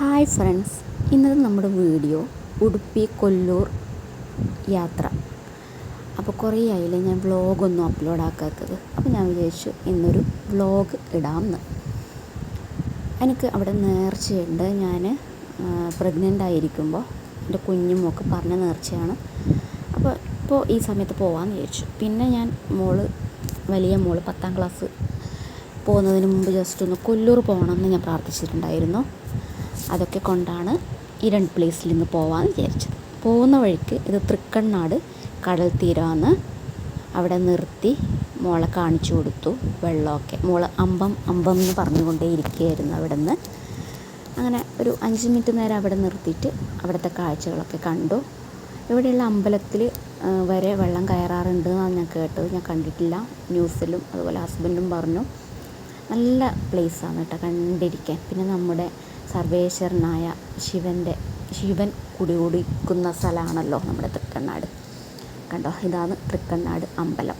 Hi friends ഇന്നത്തെ നമ്മുടെ video Udupi Kollur യാത്ര. അപ്പോൾ കുറേ ആയില്ലേ ഞാൻ വ്ളോഗൊന്നും അപ്ലോഡ് ആക്കാത്തത്. അപ്പോൾ ഞാൻ വിചാരിച്ചു ഇന്നൊരു വ്ളോഗ് ഇടാമെന്ന് എനിക്ക് അവിടെ നേർച്ചയുണ്ട്. ഞാൻ പ്രഗ്നന്റ് ആയിരിക്കുമ്പോൾ എന്റെ കുഞ്ഞുമൊക്കെ പറഞ്ഞ നേർച്ചയാണ്. അപ്പോൾ ഇപ്പോൾ ഈ സമയത്ത് പോകാമെന്ന് വിചാരിച്ചു. പിന്നെ ഞാൻ മോൾ വലിയ മോൾ പത്താം ക്ലാസ് പോകുന്നതിന് മുമ്പ് ജസ്റ്റ് ഒന്ന് കൊല്ലൂർ പോകണമെന്ന് ഞാൻ പ്രാർത്ഥിച്ചിട്ടുണ്ടായിരുന്നു. അതൊക്കെ കൊണ്ടാണ് ഈ രണ്ട് പ്ലേസിൽ നിന്ന് പോവാമെന്ന് വിചാരിച്ചത്. പോകുന്ന വഴിക്ക് ഇത് തൃക്കണ്ണാട് കടൽ തീരമാണ്. അവിടെ നിർത്തി മോളെ കാണിച്ചു കൊടുത്തു വെള്ളമൊക്കെ. മോൾ അമ്പം അമ്പം എന്ന് പറഞ്ഞുകൊണ്ടേ ഇരിക്കുകയായിരുന്നു അവിടെ നിന്ന് അങ്ങനെ ഒരു അഞ്ച് മിനിറ്റ് നേരം അവിടെ നിർത്തിയിട്ട് അവിടുത്തെ കാഴ്ചകളൊക്കെ കണ്ടു. ഇവിടെയുള്ള അമ്പലത്തിൽ വരെ വെള്ളം കയറാറുണ്ട് എന്നാണ് ഞാൻ കേട്ടത്. ഞാൻ കണ്ടിട്ടില്ല. ന്യൂസിലും അതുപോലെ ഹസ്ബൻഡും പറഞ്ഞു. നല്ല പ്ലേസാണ് കേട്ടോ കണ്ടിരിക്കാൻ. പിന്നെ നമ്മുടെ സർവേശ്വരനായ ശിവന്റെ ശിവൻ കുടികൊടിക്കുന്ന സ്ഥലമാണല്ലോ നമ്മുടെ തൃക്കണ്ണാട്. കണ്ടോ? ഇതാണ് തൃക്കണ്ണാട് അമ്പലം.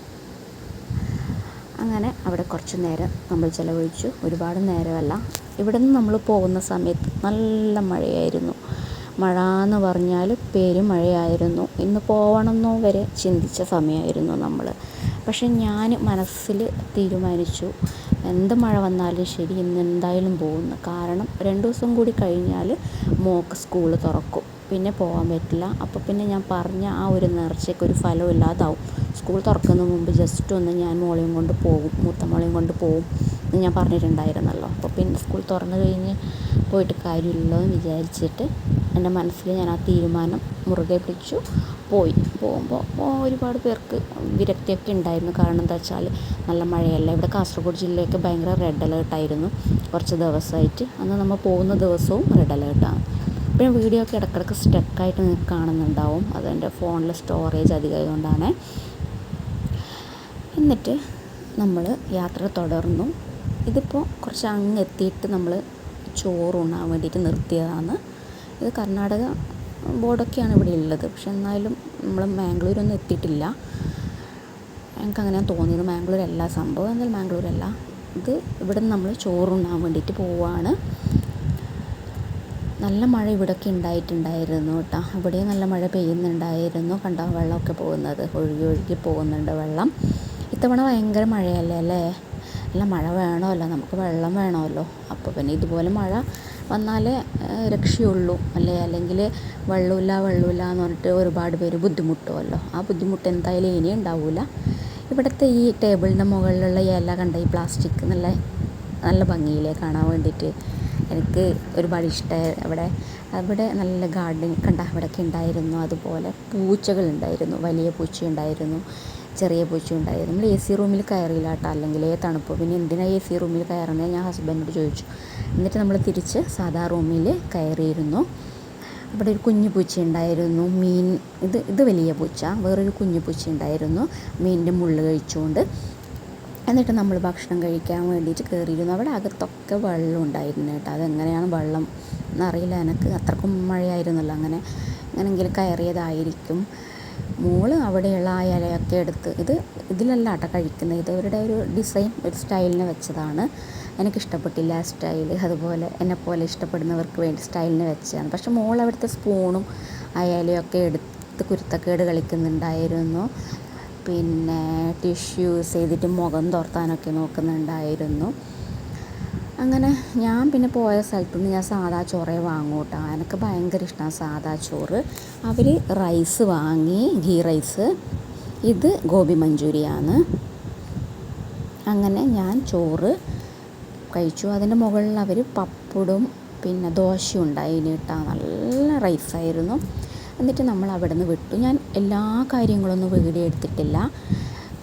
അങ്ങനെ അവിടെ കുറച്ച് നേരം നമ്മൾ ചിലവഴിച്ചു. ഒരുപാട് നേരമല്ല. ഇവിടെ നിന്ന് നമ്മൾ പോകുന്ന സമയത്ത് നല്ല മഴയായിരുന്നു. മഴ എന്ന് പറഞ്ഞാൽ പെരുമഴയായിരുന്നു ഇന്ന് പോകണമെന്നോ വരെ ചിന്തിച്ച സമയമായിരുന്നു നമ്മൾ പക്ഷെ ഞാൻ മനസ്സിൽ തീരുമാനിച്ചു. എന്ത് മഴ വന്നാലും ശരി ഇന്ന് എന്തായാലും പോകുന്നു. കാരണം രണ്ട് ദിവസം കൂടി കഴിഞ്ഞാൽ മോക്ക് സ്കൂൾ തുറക്കും. പിന്നെ പോകാൻ പറ്റില്ല. അപ്പോൾ പിന്നെ ഞാൻ പറഞ്ഞ ആ ഒരു നേർച്ചയ്ക്ക് ഒരു ഫലം ഇല്ലാതാവും. സ്കൂൾ തുറക്കുന്നതിന് മുമ്പ് ജസ്റ്റ് ഒന്ന് ഞാൻ മോളെയും കൊണ്ട് പോകും. മൂത്ത മോളെയും കൊണ്ട് പോകും എന്ന് ഞാൻ പറഞ്ഞിട്ടുണ്ടായിരുന്നല്ലോ. അപ്പോൾ പിന്നെ സ്കൂൾ തുറന്നു കഴിഞ്ഞ് പോയിട്ട് കാര്യമില്ലല്ലോ എന്ന് വിചാരിച്ചിട്ട് എന്റെ മനസ്സിൽ ഞാൻ ആ തീരുമാനം മുറുകെ പിടിച്ചു. പോയി. പോകുമ്പോൾ ഒരുപാട് പേർക്ക് വിരക്തിയൊക്കെ ഉണ്ടായിരുന്നു. കാരണം എന്താ വെച്ചാൽ നല്ല മഴയല്ല. ഇവിടെ കാസർഗോഡ് ജില്ലയൊക്കെ ഭയങ്കര റെഡ് അലേർട്ടായിരുന്നു കുറച്ച് ദിവസമായിട്ട്. അന്ന് നമ്മൾ പോകുന്ന ദിവസവും റെഡ് അലേർട്ടാണ് പിന്നെ വീഡിയോ ഒക്കെ ഇടയ്ക്കിടയ്ക്ക് സ്റ്റക്കായിട്ട് നിങ്ങൾക്ക് കാണുന്നുണ്ടാവും. അതെന്റെ ഫോണിൽ സ്റ്റോറേജ് അധികമായതുകൊണ്ടാണ്. എന്നിട്ട് നമ്മൾ യാത്ര തുടർന്നു. ഇതിപ്പോൾ കുറച്ച് അങ്ങ് എത്തിയിട്ട് നമ്മൾ ചോറുണ്ണാൻ വേണ്ടിയിട്ട് നിർത്തിയതാണ്. ഇത് കർണാടക ബോർഡൊക്കെയാണ് ഇവിടെ ഉള്ളത്. പക്ഷെ എന്നാലും നമ്മൾ മാംഗ്ലൂരൊന്നും എത്തിയിട്ടില്ല. ഞങ്ങൾക്ക് അങ്ങനെ തോന്നിയത്. മാംഗ്ലൂരല്ല സംഭവം. എന്നാൽ മാംഗ്ലൂരല്ല. ഇത് ഇവിടെ നിന്ന് നമ്മൾ ചോറുണ്ണാൻ വേണ്ടിയിട്ട് പോവുകയാണ് നല്ല മഴ ഇവിടെയൊക്കെ ഉണ്ടായിട്ടുണ്ടായിരുന്നു കേട്ടോ. ഇവിടെ നല്ല മഴ പെയ്യുന്നുണ്ടായിരുന്നു. കണ്ടോ? വെള്ളമൊക്കെ പോകുന്നത്. ഒഴുകി ഒഴുകി പോകുന്നുണ്ട് വെള്ളം. ഇത്തവണ ഭയങ്കര മഴയല്ലേ? അല്ലേ? അല്ല മഴ വേണമല്ലോ. നമുക്ക് വെള്ളം വേണമല്ലോ. അപ്പോൾ പിന്നെ ഇതുപോലെ മഴ വന്നാലേ രക്ഷയുള്ളൂ. അല്ലേ? അല്ലെങ്കിൽ വെള്ളമില്ല വെള്ളമില്ല എന്ന് പറഞ്ഞിട്ട് ഒരുപാട് പേര് ബുദ്ധിമുട്ടുമല്ലോ ആ ബുദ്ധിമുട്ട് എന്തായാലും ഇനി ഉണ്ടാവില്ല ഇവിടുത്തെ ഈ ടേബിളിന്റെ മുകളിലുള്ള ഇല കണ്ട? ഈ പ്ലാസ്റ്റിക് നല്ല നല്ല ഭംഗിയിലേ കാണാൻ വേണ്ടിയിട്ട്. എനിക്ക് ഒരുപാട് ഇഷ്ടമായി അവിടെ അവിടെ നല്ല ഗാർഡൻ കണ്ട? അവിടെയൊക്കെ ഉണ്ടായിരുന്നു. അതുപോലെ പൂച്ചകളുണ്ടായിരുന്നു വലിയ പൂച്ച ഉണ്ടായിരുന്നു ചെറിയ പൂച്ച ഉണ്ടായിരുന്നു. നമ്മൾ എ സി റൂമിൽ കയറിയില്ല കേട്ടോ അല്ലെങ്കിൽ തണുപ്പ്. പിന്നെ എന്തിനാണ് എ സി റൂമിൽ കയറുന്നത് ഞാൻ ഹസ്ബൻഡിനോട് ചോദിച്ചു. എന്നിട്ട് നമ്മൾ തിരിച്ച് സാധാ റൂമിൽ കയറിയിരുന്നു. അവിടെ ഒരു കുഞ്ഞു പൂച്ച ഉണ്ടായിരുന്നു. മീൻ ഇത് ഇത് വലിയ പൂച്ച. വേറൊരു കുഞ്ഞു പൂച്ച ഉണ്ടായിരുന്നു. മീനിന്റെ മുള്ള് കഴിച്ചുകൊണ്ട്. എന്നിട്ട് നമ്മൾ ഭക്ഷണം കഴിക്കാൻ വേണ്ടിയിട്ട് കയറിയിരുന്നു. അവിടെ അകത്തൊക്കെ വെള്ളം ഉണ്ടായിരുന്നു കേട്ടോ. അതെങ്ങനെയാണ് വെള്ളം എന്നറിയില്ല. എനിക്ക് അത്രക്കും മഴയായിരുന്നല്ലോ. അങ്ങനെ അങ്ങനെങ്കിലും കയറിയതായിരിക്കും. മോൾ അവിടെയുള്ള ആ ഇലയൊക്കെ എടുത്ത് ഇത് ഇതിലല്ല കേട്ടോ കഴിക്കുന്നത്. ഇത് അവരുടെ ഒരു ഡിസൈൻ ഒരു സ്റ്റൈലിന് വെച്ചതാണ്. എനിക്കിഷ്ടപ്പെട്ടില്ല ആ സ്റ്റൈൽ അതുപോലെ എന്നെപ്പോലെ ഇഷ്ടപ്പെടുന്നവർക്ക് വേണ്ടി സ്റ്റൈലിന് വെച്ചതാണ്. പക്ഷെ മോൾ അവിടുത്തെ സ്പൂണും ആ ഇലയൊക്കെ എടുത്ത് കുരുത്തക്കേട് കളിക്കുന്നുണ്ടായിരുന്നു. പിന്നെ ടിഷ്യൂസ് ചെയ്തിട്ട് മുഖം തോർത്താനൊക്കെ നോക്കുന്നുണ്ടായിരുന്നു. അങ്ങനെ ഞാൻ പിന്നെ പോയ സ്ഥലത്ത് നിന്ന് ഞാൻ സാദാ ചോറേ വാങ്ങൂട്ടാ. എനിക്ക് ഭയങ്കര ഇഷ്ടമാണ് സാദാ ചോറ്. അവർ റൈസ് വാങ്ങി ഗീ റൈസ്. ഇത് ഗോബി മഞ്ചൂരിയാണ്. അങ്ങനെ ഞാൻ ചോറ് കഴിച്ചു. അതിന്റെ മുകളിൽ അവർ പപ്പടും പിന്നെ ദോശയും ഉണ്ടായിന് കേട്ടോ നല്ല റൈസായിരുന്നു എന്നിട്ട് നമ്മൾ അവിടെ നിന്ന് വിട്ടു. ഞാൻ എല്ലാ കാര്യങ്ങളൊന്നും വീഡിയോ എടുത്തിട്ടില്ല.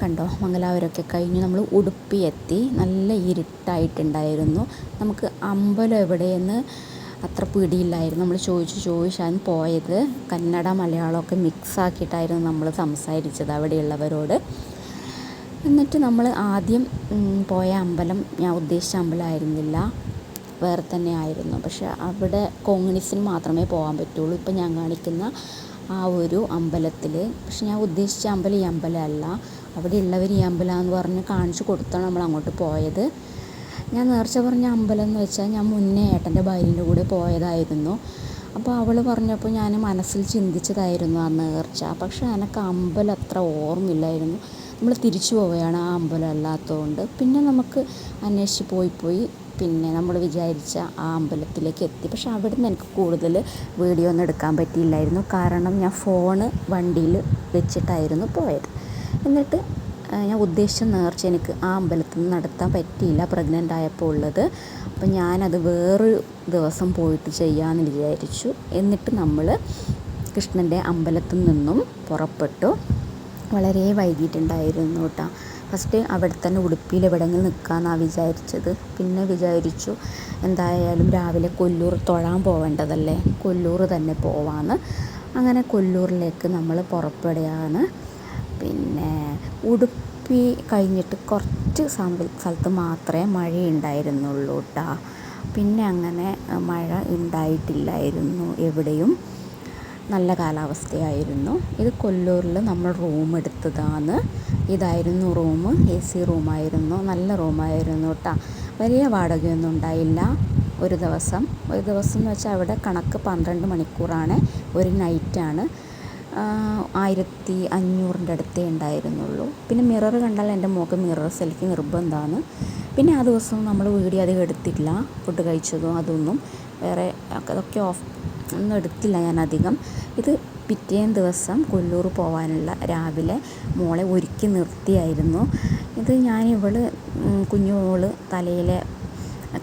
കണ്ടോ? മംഗലാപുരമൊക്കെ കഴിഞ്ഞ് നമ്മൾ ഉടുപ്പി എത്തി നല്ല ഇരുട്ടായിട്ടുണ്ടായിരുന്നു. നമുക്ക് അമ്പലം എവിടെയെന്ന് അത്ര പിടിയില്ലായിരുന്നു. നമ്മൾ ചോദിച്ച് ചോദിച്ചാണ് പോയത്. കന്നഡ മലയാളമൊക്കെ മിക്സ് ആക്കിയിട്ടായിരുന്നു നമ്മൾ സംസാരിച്ചത് അവിടെയുള്ളവരോട്. എന്നിട്ട് നമ്മൾ ആദ്യം പോയ അമ്പലം ഞാൻ ഉദ്ദേശിച്ച അമ്പലമായിരുന്നില്ല. വേറെ തന്നെ ആയിരുന്നു പക്ഷെ അവിടെ കോങ്ങിനിസിന് മാത്രമേ പോകാൻ പറ്റുള്ളൂ. ഇപ്പം ഞാൻ കാണിക്കുന്ന ആ ഒരു അമ്പലത്തിൽ പക്ഷെ ഞാൻ ഉദ്ദേശിച്ച അമ്പലം ഈ അമ്പലമല്ല. അവിടെ ഉള്ളവർ ഈ അമ്പലമെന്ന് പറഞ്ഞ് കാണിച്ചു കൊടുത്താണ് നമ്മൾ അങ്ങോട്ട് പോയത്. ഞാൻ നേർച്ച പറഞ്ഞ അമ്പലം എന്ന് വെച്ചാൽ ഞാൻ മുന്നേ ഏട്ടന്റെ ഭാര്യന്റെ കൂടെ പോയതായിരുന്നു. അപ്പോൾ അവൾ പറഞ്ഞപ്പോൾ ഞാൻ മനസ്സിൽ ചിന്തിച്ചതായിരുന്നു ആ നേർച്ച. പക്ഷേ എനിക്ക് അമ്പലം അത്ര ഓർമ്മയില്ലായിരുന്നു. നമ്മൾ തിരിച്ചു പോവുകയാണ് ആ അമ്പലം അല്ലാത്തതുകൊണ്ട്. പിന്നെ നമുക്ക് അന്വേഷിച്ച് പോയി പോയി പിന്നെ നമ്മൾ വിചാരിച്ച ആ അമ്പലത്തിലേക്ക് എത്തി. പക്ഷെ അവിടെ നിന്ന് എനിക്ക് കൂടുതൽ വീഡിയോ ഒന്നും എടുക്കാൻ പറ്റിയില്ലായിരുന്നു. കാരണം ഞാൻ ഫോണ് വണ്ടിയിൽ വെച്ചിട്ടായിരുന്നു പോയത്. എന്നിട്ട് ഞാൻ ഉദ്ദേശിച്ച നേർച്ച എനിക്ക് ആ അമ്പലത്തിൽ നിന്ന് നടത്താൻ പറ്റിയില്ല പ്രഗ്നന്റ് ആയപ്പോൾ ഉള്ളത്. അപ്പം ഞാനത് വേറൊരു ദിവസം പോയിട്ട് ചെയ്യാമെന്ന് വിചാരിച്ചു. എന്നിട്ട് നമ്മൾ കൃഷ്ണന്റെ അമ്പലത്തിൽ നിന്നും പുറപ്പെട്ടു. വളരെ വൈകിട്ടുണ്ടായിരുന്നു കേട്ടോ. ഫസ്റ്റ് അവിടെ തന്നെ ഉടുപ്പിയിൽ എവിടെങ്കിലും നിൽക്കാമെന്നാണ് വിചാരിച്ചത്. പിന്നെ വിചാരിച്ചു എന്തായാലും രാവിലെ കൊല്ലൂർ തൊഴാൻ പോവേണ്ടതല്ലേ? കൊല്ലൂർ തന്നെ പോവാമെന്ന് അങ്ങനെ കൊല്ലൂരിലേക്ക് നമ്മൾ പുറപ്പെടുകയാണ്. പിന്നെ ഉടുപ്പി കഴിഞ്ഞിട്ട് കുറച്ച് സ്ഥലത്ത് മാത്രമേ മഴ ഉണ്ടായിരുന്നുള്ളൂ കേട്ടോ പിന്നെ അങ്ങനെ മഴ ഉണ്ടായിട്ടില്ലായിരുന്നു എവിടെയും. നല്ല കാലാവസ്ഥയായിരുന്നു. ഇത് കൊല്ലൂരിൽ നമ്മൾ റൂം എടുത്തതാണ്. ഇതായിരുന്നു റൂം എ സി റൂമായിരുന്നു. നല്ല റൂമായിരുന്നു കേട്ടോ വലിയ വാടകയൊന്നും ഉണ്ടായില്ല ഒരു ദിവസം. ഒരു ദിവസം എന്ന് വെച്ചാൽ അവിടെ കണക്ക് പന്ത്രണ്ട് മണിക്കൂറാണ്. ഒരു നൈറ്റാണ് ആയിരത്തി അഞ്ഞൂറിന്റെ അടുത്തേ ഉണ്ടായിരുന്നുള്ളൂ. പിന്നെ മിറർ കണ്ടാൽ എന്റെ മുഖം മിറർ സെൽഫി നിർബന്ധമാണ്. പിന്നെ ആ ദിവസം നമ്മൾ വീഡിയോ അധികം എടുത്തില്ല ഫുഡ് കഴിച്ചതും അതൊന്നും വേറെ അതൊക്കെ ഓഫ് ഒന്നും എടുത്തില്ല ഞാൻ അധികം. ഇത് പിറ്റേന്ന് ദിവസം കൊല്ലൂർ പോകാനുള്ള രാവിലെ മോളെ ഒരുക്കി നിർത്തിയായിരുന്നു. ഇത് ഞാൻ ഇവൾ കുഞ്ഞു മോൾ തലയിലെ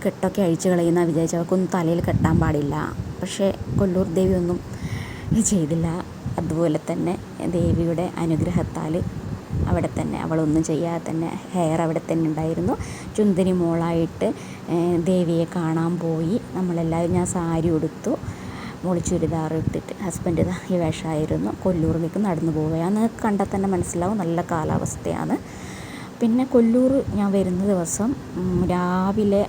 കെട്ടൊക്കെ അഴിച്ച് കളയുന്ന വിചാരിച്ചു അവൾക്കൊന്നും തലയിൽ കെട്ടാൻ പാടില്ല. പക്ഷേ കൊല്ലൂർ ദേവി ഒന്നും ചെയ്തില്ല. അതുപോലെ തന്നെ ദേവിയുടെ അനുഗ്രഹത്താൽ അവിടെ തന്നെ അവളൊന്നും ചെയ്യാതെ തന്നെ ഹെയർ അവിടെ തന്നെ ഉണ്ടായിരുന്നു. ചുന്ദരി മോളായിട്ട് ദേവിയെ കാണാൻ പോയി. നമ്മളെല്ലാവരും ഞാൻ സാരി ഉടുത്തു. മോൾ ചുരിദാർ ഇട്ടിട്ട് ഹസ്ബൻഡ് ഈ വേഷമായിരുന്നു. കൊല്ലൂറിലേക്ക് നടന്നു പോവുകയാണ്. കണ്ടാൽ തന്നെ മനസ്സിലാവും. നല്ല കാലാവസ്ഥയാണ്. പിന്നെ കൊല്ലൂർ ഞാൻ വരുന്ന ദിവസം രാവിലെ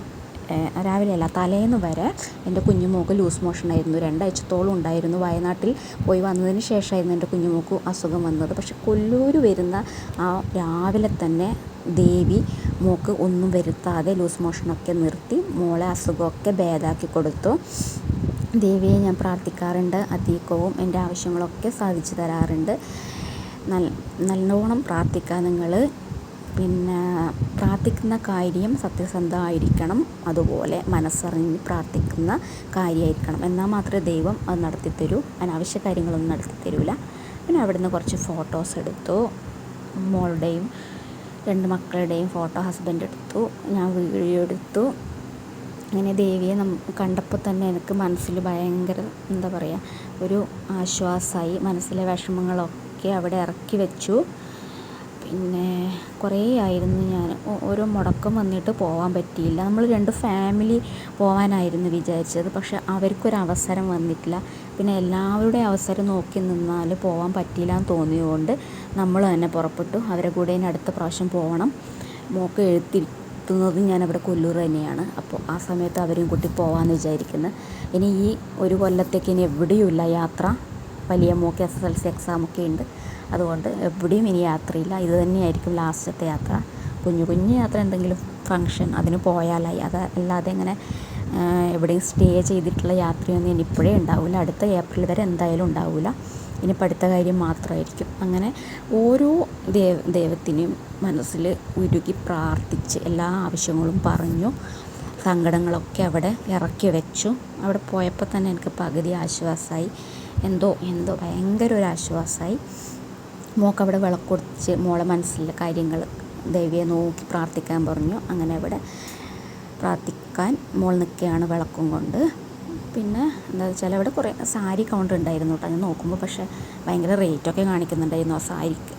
രാവിലെ അല്ല തലേന്ന് വരെ എന്റെ കുഞ്ഞുമോൾക്ക് ലൂസ് മോഷൻ ആയിരുന്നു രണ്ടാഴ്ചത്തോളം ഉണ്ടായിരുന്നു. വയനാട്ടിൽ പോയി വന്നതിന് ശേഷമായിരുന്നു എന്റെ കുഞ്ഞുമോക്ക് അസുഖം വന്നത്. പക്ഷെ കൊല്ലൂർ വരുന്ന ആ രാവിലെ തന്നെ ദേവി മോക്ക് ഒന്നും വരുത്താതെ ലൂസ് മോഷനൊക്കെ നിർത്തി മോളെ അസുഖമൊക്കെ ഭേദാക്കി കൊടുത്തു. ദേവിയെ ഞാൻ പ്രാർത്ഥിക്കാറുണ്ട്. അതീക്കവും എന്റെ ആവശ്യങ്ങളൊക്കെ സാധിച്ചു തരാറുണ്ട്. നല്ല നല്ലോണം പ്രാർത്ഥിക്കാൻ നിങ്ങൾ. പിന്നെ പ്രാർത്ഥിക്കുന്ന കാര്യം സത്യസന്ധമായിരിക്കണം. അതുപോലെ മനസ്സറിഞ്ഞ് പ്രാർത്ഥിക്കുന്ന കാര്യമായിരിക്കണം. എന്നാൽ മാത്രമേ ദൈവം അത് നടത്തിത്തരൂ അനാവശ്യ കാര്യങ്ങളൊന്നും നടത്തി തരില്ല പിന്നെ അവിടുന്ന് കുറച്ച് ഫോട്ടോസ് എടുത്തു. മോളുടെയും രണ്ട് മക്കളുടെയും ഫോട്ടോ ഹസ്ബൻഡ് എടുത്തു. ഞാൻ വീഡിയോ എടുത്തു. അങ്ങനെ ദേവിയെ കണ്ടപ്പോൾ തന്നെ എനിക്ക് മനസ്സിൽ ഭയങ്കര എന്താ പറയുക ഒരു ആശ്വാസമായി മനസ്സിലെ വിഷമങ്ങളൊക്കെ അവിടെ ഇറക്കി വെച്ചു. പിന്നെ കുറേ ആയിരുന്നു ഞാൻ. ഓരോ മുടക്കം വന്നിട്ട് പോകാൻ പറ്റിയില്ല. നമ്മൾ രണ്ട് ഫാമിലി പോകാനായിരുന്നു വിചാരിച്ചത്. പക്ഷെ അവർക്കൊരു അവസരം വന്നിട്ടില്ല. പിന്നെ എല്ലാവരുടെയും അവസരം നോക്കി നിന്നാൽ പോകാൻ പറ്റിയില്ല എന്ന് തോന്നിയതുകൊണ്ട് നമ്മൾ തന്നെ പുറപ്പെട്ടു. അവരെ കൂടെ ഇനി അടുത്ത പ്രാവശ്യം പോകണം മോക്ക് എഴുത്തി എത്തുന്നത് ഞാൻ അവിടെ കൊല്ലൂർ തന്നെയാണ്. അപ്പോൾ ആ സമയത്ത് അവരെയും കൂട്ടി പോകാമെന്ന് വിചാരിക്കുന്നത് ഇനി ഈ ഒരു കൊല്ലത്തേക്ക് ഇനി എവിടെയുമില്ല യാത്ര. വലിയ mock S S L C എക്സാമൊക്കെ ഉണ്ട്. അതുകൊണ്ട് എവിടെയും ഇനി യാത്രയില്ല. ഇത് തന്നെയായിരിക്കും ലാസ്റ്റത്തെ യാത്ര. കുഞ്ഞു കുഞ്ഞു യാത്ര എന്തെങ്കിലും ഫങ്ഷൻ അതിന് പോയാലായി അത് അല്ലാതെ ഇങ്ങനെ എവിടെയും സ്റ്റേ ചെയ്തിട്ടുള്ള യാത്രയൊന്നും ഇനി ഇപ്പോഴേ ഉണ്ടാവില്ല അടുത്ത ഏപ്രിൽ വരെ എന്തായാലും ഉണ്ടാവില്ല ഇനി പഠിത്ത കാര്യം മാത്രമായിരിക്കും. അങ്ങനെ ഓരോ ദേവ ദൈവത്തിനെയും മനസ്സിൽ ഉരുകി പ്രാർത്ഥിച്ച് എല്ലാ ആവശ്യങ്ങളും പറഞ്ഞു. സങ്കടങ്ങളൊക്കെ അവിടെ ഇറക്കി വെച്ചു. അവിടെ പോയപ്പോൾ തന്നെ എനിക്ക് പകുതി ആശ്വാസമായി എന്തോ എന്തോ ഭയങ്കര ഒരു ആശ്വാസമായി മോൾക്ക് അവിടെ വിളക്കൊടിച്ച് മോളെ മനസ്സിലെ കാര്യങ്ങൾ ദേവിയെ നോക്കി പ്രാർത്ഥിക്കാൻ പറഞ്ഞു. അങ്ങനെ അവിടെ പ്രാർത്ഥിക്കാൻ മോൾ നിൽക്കുകയാണ് വിളക്കും കൊണ്ട്. പിന്നെ എന്താ വെച്ചാൽ അവിടെ കുറേ സാരി കൗണ്ടർ ഉണ്ടായിരുന്നു കേട്ടോ. ഞാൻ നോക്കുമ്പോൾ പക്ഷേ ഭയങ്കര റേറ്റൊക്കെ കാണിക്കുന്നുണ്ടായിരുന്നു ആ സാരിക്ക്.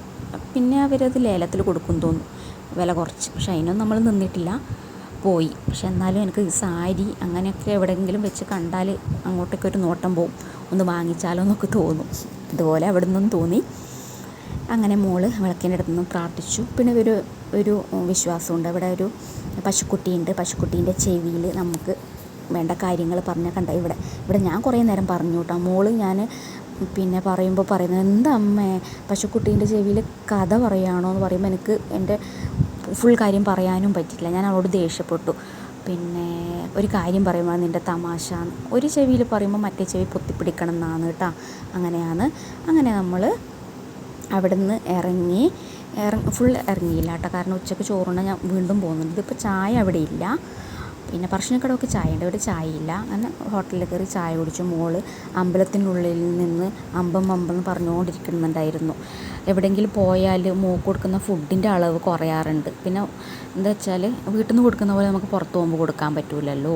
പിന്നെ അവരത് ലേലത്തിൽ കൊടുക്കും തോന്നുന്നു. വില കുറച്ച്. പക്ഷെ അതിനൊന്നും നമ്മൾ നിന്നിട്ടില്ല. പോയി. പക്ഷെ എന്നാലും എനിക്ക് സാരി അങ്ങനെയൊക്കെ എവിടെയെങ്കിലും വെച്ച് കണ്ടാൽ അങ്ങോട്ടേക്കൊരു നോട്ടം പോവും. ഒന്ന് വാങ്ങിച്ചാലോ എന്നൊക്കെ തോന്നും. ഇതുപോലെ അവിടെ നിന്നും തോന്നി. അങ്ങനെ മോൾ വിളക്കിന്റെ അടുത്ത് നിന്ന് പ്രാർത്ഥിച്ചു. പിന്നെ ഒരു ഒരു വിശ്വാസമുണ്ട്. അവിടെ ഒരു പശുക്കുട്ടിയുണ്ട്. പശുക്കുട്ടീന്റെ ചെവിയിൽ നമുക്ക് വേണ്ട കാര്യങ്ങൾ പറഞ്ഞാൽ കണ്ട? ഇവിടെ ഇവിടെ ഞാൻ കുറേ നേരം പറഞ്ഞു കേട്ടോ മോൾ ഞാൻ പിന്നെ പറയുമ്പോൾ പറയുന്നത് എന്താ അമ്മേ പശുക്കുട്ടീന്റെ ചെവിയിൽ കഥ പറയുകയാണോ എന്ന് പറയുമ്പോൾ എനിക്ക് എന്റെ ഫുൾ കാര്യം പറയാനും പറ്റില്ല ഞാൻ അവളോട് ദേഷ്യപ്പെട്ടു. പിന്നെ ഒരു കാര്യം പറയുമ്പോൾ നിന്റെ തമാശ ഒരു ചെവിയിൽ പറയുമ്പോൾ മറ്റേ ചെവി പൊത്തിപ്പിടിക്കണം എന്നാണ് കേട്ടോ. അങ്ങനെയാണ്. അങ്ങനെ നമ്മൾ അവിടെ നിന്ന് ഇറങ്ങി ഇറങ്ങി ഫുൾ ഇറങ്ങിയില്ല കേട്ടോ. കാരണം ഉച്ചയ്ക്ക് ചോറുണ്ണ ഞാൻ വീണ്ടും പോകുന്നുണ്ട്. ഇതിപ്പോൾ ചായ അവിടെ ഇല്ല. പിന്നെ പറശ്ശിനിക്കടമൊക്കെ ചായ ഉണ്ട്. ഇവിടെ ചായ ഇല്ല അങ്ങനെ ഹോട്ടലിൽ കയറി ചായ കുടിച്ചു. മോൾ അമ്പലത്തിനുള്ളിൽ നിന്ന് അമ്പം അമ്പം എന്ന് പറഞ്ഞുകൊണ്ടിരിക്കുന്നുണ്ടായിരുന്നു. എവിടെയെങ്കിലും പോയാൽ മോക്ക് കൊടുക്കുന്ന ഫുഡിന്റെ അളവ് കുറയാറുണ്ട്. പിന്നെ എന്താ വെച്ചാൽ വീട്ടിൽ നിന്ന് കൊടുക്കുന്ന പോലെ നമുക്ക് പുറത്ത് പോകുമ്പോൾ കൊടുക്കാൻ പറ്റില്ലല്ലോ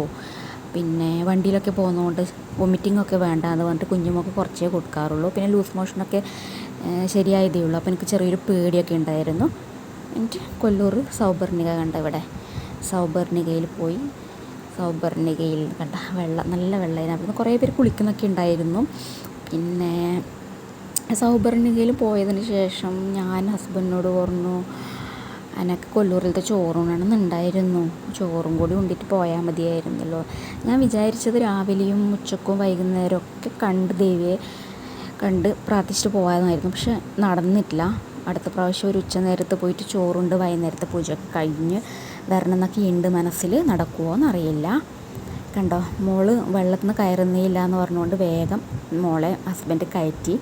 പിന്നെ വണ്ടിയിലൊക്കെ പോകുന്നതുകൊണ്ട് വൊമിറ്റിംഗ് ഒക്കെ വേണ്ട വേണ്ടാന്ന് പറഞ്ഞിട്ട് കുഞ്ഞുമൊക്കെ കുറച്ചേ കൊടുക്കാറുള്ളൂ. പിന്നെ ലൂസ് മോഷനൊക്കെ ശരിയായതേ ഉള്ളൂ. അപ്പോൾ എനിക്ക് ചെറിയൊരു പേടിയൊക്കെ ഉണ്ടായിരുന്നു. എന്റെ കൊല്ലൂർ സൗബർണിക കണ്ട ഇവിടെ. സൗബർണികയിൽ പോയി. സൗബർണികയിൽ കണ്ട വെള്ളം നല്ല വെള്ളം അവിടുന്ന് കുറേ പേര് കുളിക്കുന്നൊക്കെ ഉണ്ടായിരുന്നു. പിന്നെ സൗബർണികയിൽ പോയതിന് ശേഷം ഞാൻ ഹസ്ബൻഡിനോട് പറഞ്ഞു അനക്ക് കൊല്ലൂരിലത്തെ ചോറുണ്ണണമെന്നുണ്ടായിരുന്നു. ചോറും കൂടി ഉണ്ടിട്ട് പോയാൽ മതിയായിരുന്നല്ലോ. ഞാൻ വിചാരിച്ചത് രാവിലെയും ഉച്ചക്കും വൈകുന്നേരമൊക്കെ കണ്ട് ദേവിയെ കണ്ട് പ്രാർത്ഥിച്ചിട്ട് പോകാമെന്നായിരുന്നു പക്ഷെ നടന്നിട്ടില്ല. അടുത്ത പ്രാവശ്യം ഒരു ഉച്ച നേരത്ത് പോയിട്ട് ചോറുണ്ട് വൈകുന്നേരത്തെ പൂജയൊക്കെ കഴിഞ്ഞ് വരണം എന്നൊക്കെ ഉണ്ട് മനസ്സിൽ നടക്കുമോ എന്നറിയില്ല കണ്ടോ മോൾ വെള്ളത്തിൽ നിന്ന് കയറുന്നേയില്ല എന്ന് പറഞ്ഞുകൊണ്ട് വേഗം മോളെ ഹസ്ബൻഡ് കയറ്റി.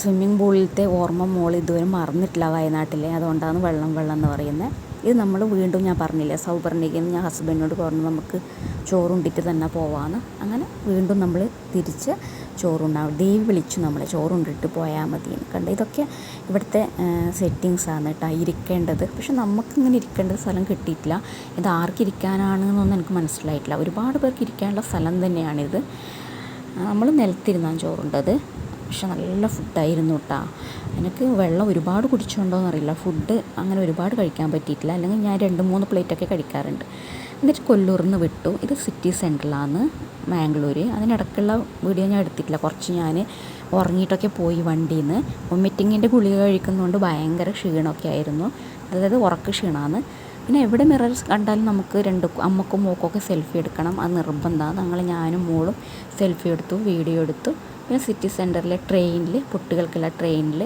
സ്വിമ്മിംഗ് പൂളിലത്തെ ഓർമ്മ മോൾ ഇതുവരെ മറന്നിട്ടില്ല വയനാട്ടിലെ. അതുകൊണ്ടാണ് വെള്ളം വെള്ളം എന്ന് പറയുന്നത് ഇത് നമ്മൾ വീണ്ടും ഞാൻ പറഞ്ഞില്ല സൗപർണികയിൽ ഞാൻ ഹസ്ബൻഡിനോട് പറഞ്ഞു നമുക്ക് ചോറുണ്ടിട്ട് തന്നെ പോവാമെന്ന് അങ്ങനെ വീണ്ടും നമ്മൾ തിരിച്ച് ചോറുണ്ടാവും. ദേവി വിളിച്ചു നമ്മൾ ചോറുണ്ടിട്ട് പോയാൽ മതി കണ്ട്? ഇതൊക്കെ ഇവിടുത്തെ സെറ്റിങ്സ് ആണ് കേട്ടോ ഇരിക്കേണ്ടത്. പക്ഷെ നമുക്കിങ്ങനെ ഇരിക്കേണ്ട സ്ഥലം കിട്ടിയിട്ടില്ല. ഇത് ആർക്കിരിക്കാനാണെന്നൊന്നും എനിക്ക് മനസ്സിലായിട്ടില്ല. ഒരുപാട് പേർക്ക് ഇരിക്കാനുള്ള സ്ഥലം തന്നെയാണിത്. നമ്മൾ നിലത്തിരുന്നാണ് ചോറുണ്ടത്. പക്ഷെ നല്ല ഫുഡായിരുന്നു കേട്ടോ എനിക്ക് വെള്ളം ഒരുപാട് കുടിച്ചുണ്ടോയെന്നറിയില്ല ഫുഡ് അങ്ങനെ ഒരുപാട് കഴിക്കാൻ പറ്റിയിട്ടില്ല. അല്ലെങ്കിൽ ഞാൻ രണ്ട് മൂന്ന് പ്ലേറ്റൊക്കെ കഴിക്കാറുണ്ട്. എന്നിട്ട് കൊല്ലൂരിൽ നിന്ന് വിട്ടു. ഇത് സിറ്റി സെന്ററിലാണ് മാംഗ്ലൂർ അതിനിടയ്ക്കുള്ള വീഡിയോ ഞാൻ എടുത്തിട്ടില്ല. കുറച്ച് ഞാൻ ഉറങ്ങിയിട്ടൊക്കെ പോയി വണ്ടിയിൽ നിന്ന് വൊമിറ്റിങ്ങിന്റെ ഗുളിക കഴിക്കുന്നതുകൊണ്ട് ഭയങ്കര ക്ഷീണമൊക്കെ ആയിരുന്നു. അതായത് ഉറക്ക ക്ഷീണമാണ് പിന്നെ എവിടെ മിറർ കണ്ടാലും നമുക്ക് രണ്ട് അമ്മക്കും മോക്കൊക്കെ സെൽഫി എടുക്കണം. അത് നിർബന്ധമാണ്. ഞങ്ങൾ ഞാനും മോളും സെൽഫി എടുത്തു വീഡിയോ എടുത്തു. പിന്നെ സിറ്റി സെന്ററിലെ ട്രെയിനിൽ കുട്ടികൾക്കുള്ള ട്രെയിനിൽ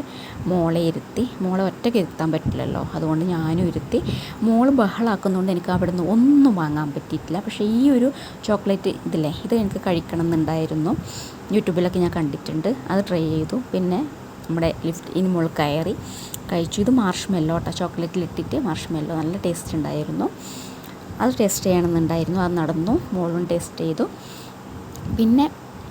മോളെ ഇരുത്തി മോളെ ഒറ്റയ്ക്ക് ഇരുത്താൻ പറ്റില്ലല്ലോ. അതുകൊണ്ട് ഞാനും ഇരുത്തി. മോൾ ബഹളാക്കുന്നതുകൊണ്ട് എനിക്ക് അവിടെ നിന്ന് ഒന്നും വാങ്ങാൻ പറ്റിയിട്ടില്ല. പക്ഷേ ഈ ഒരു ചോക്ലേറ്റ് ഇതില്ലേ ഇത് എനിക്ക് കഴിക്കണം എന്നുണ്ടായിരുന്നു യൂട്യൂബിലൊക്കെ ഞാൻ കണ്ടിട്ടുണ്ട്. അത് ട്രൈ ചെയ്തു. പിന്നെ നമ്മുടെ ലിഫ്റ്റ് ഇനി മോൾ കയറി കഴിച്ചു. ഇത് മാർഷ്മെല്ലോ കേട്ടോ ചോക്ലേറ്റിലിട്ടിട്ട് മാർഷ്മെല്ലോ നല്ല ടേസ്റ്റ് ഉണ്ടായിരുന്നു. അത് ടേസ്റ്റ് ചെയ്യണമെന്നുണ്ടായിരുന്നു. അത് നടന്നു. മോളും ടേസ്റ്റ് ചെയ്തു. പിന്നെ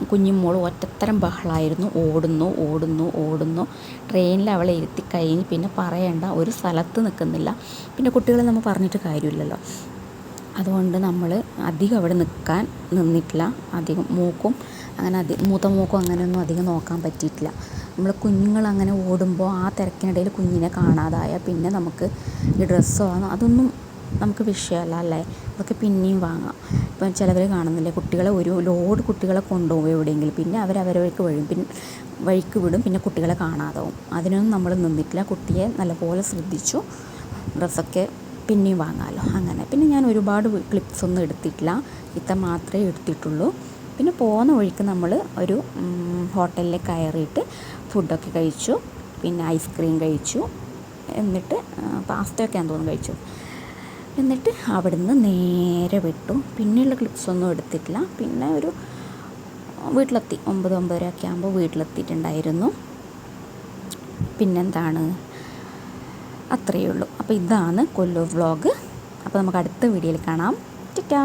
കുഞ്ഞുമോൾ ഒറ്റത്തരം ബഹളായിരുന്നു. ഓടുന്നു ഓടുന്നു ഓടുന്നു. ട്രെയിനിൽ അവളെ ഇരുത്തി കഴിഞ്ഞ് പിന്നെ പറയേണ്ട ഒരു സ്ഥലത്ത് നിൽക്കുന്നില്ല. പിന്നെ കുട്ടികളെ നമ്മൾ പറഞ്ഞിട്ട് കാര്യമില്ലല്ലോ. അതുകൊണ്ട് നമ്മൾ അധികം അവിടെ നിൽക്കാൻ നിന്നിട്ടില്ല. അധികം മൂക്കും അങ്ങനെ അധി മൂത്ത മൂക്കും അങ്ങനെയൊന്നും അധികം നോക്കാൻ പറ്റിയിട്ടില്ല. നമ്മൾ കുഞ്ഞുങ്ങൾ അങ്ങനെ ഓടുമ്പോൾ ആ തിരക്കിനിടയിൽ കുഞ്ഞിനെ കാണാതായ പിന്നെ നമുക്ക് ഈ ഡ്രസ്സോ അതൊന്നും നമുക്ക് വിഷയമല്ല അല്ലേ? അതൊക്കെ പിന്നെയും വാങ്ങാം. ഇപ്പം ചിലവർ കാണുന്നില്ലേ കുട്ടികളെ ഒരു ലോഡ് കുട്ടികളെ കൊണ്ടുപോകും എവിടെയെങ്കിലും. പിന്നെ അവർ അവരവർക്ക് വഴും പിന്നെ വഴിക്ക് വിടും പിന്നെ കുട്ടികളെ കാണാതാവും. അതിനൊന്നും നമ്മൾ നിന്നിട്ടില്ല. കുട്ടിയെ നല്ലപോലെ ശ്രദ്ധിച്ചു. ഡ്രസ്സൊക്കെ പിന്നെയും വാങ്ങാമല്ലോ അങ്ങനെ. പിന്നെ ഞാൻ ഒരുപാട് ക്ലിപ്സ് ഒന്നും എടുത്തിട്ടില്ല. ഇത്ര മാത്രമേ എടുത്തിട്ടുള്ളൂ. പിന്നെ പോകുന്ന വഴിക്ക് നമ്മൾ ഒരു ഹോട്ടലിൽ കയറിയിട്ട് ഫുഡൊക്കെ കഴിച്ചു. പിന്നെ ഐസ്ക്രീം കഴിച്ചു. എന്നിട്ട് പാസ്തയൊക്കെയാണെന്ന് തോന്നുന്നു കഴിച്ചു. എന്നിട്ട് അവിടുന്ന് നേരെ വിട്ടു. പിന്നെയുള്ള ക്ലിപ്സൊന്നും എടുത്തിട്ടില്ല. പിന്നെ ഒരു വീട്ടിലെത്തി. ഒമ്പത് ഒമ്പതര ഒക്കെ ആകുമ്പോൾ വീട്ടിലെത്തിയിട്ടുണ്ടായിരുന്നു. പിന്നെന്താണ്? അത്രയേ ഉള്ളൂ. അപ്പോൾ ഇതാണ് കൊല്ലൂർ വ്ളോഗ് അപ്പോൾ നമുക്ക് അടുത്ത വീഡിയോയിൽ കാണാം. ടാ